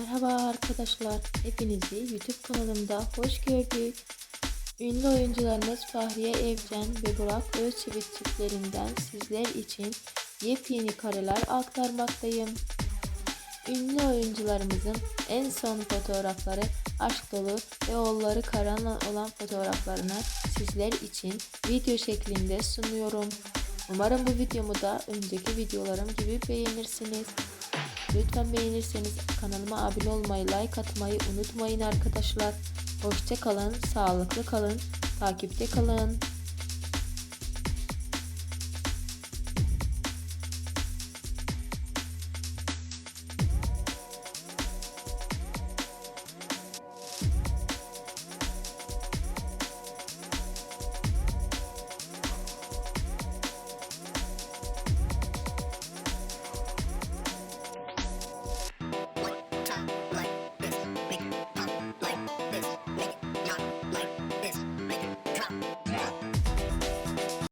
Merhaba arkadaşlar. Hepinizi YouTube kanalımda hoş gördük. Ünlü oyuncularımız Fahriye Evcen ve Burak Özçivit çiftlerinden sizler için yepyeni kareler aktarmaktayım. Ünlü oyuncularımızın en son fotoğrafları aşk dolu ve oğulları karanla olan fotoğraflarını sizler için video şeklinde sunuyorum. Umarım bu videomu da önceki videolarım gibi beğenirsiniz. Lütfen beğenirseniz kanalıma abone olmayı, like atmayı unutmayın arkadaşlar. Hoşça kalın, sağlıklı kalın, takipte kalın.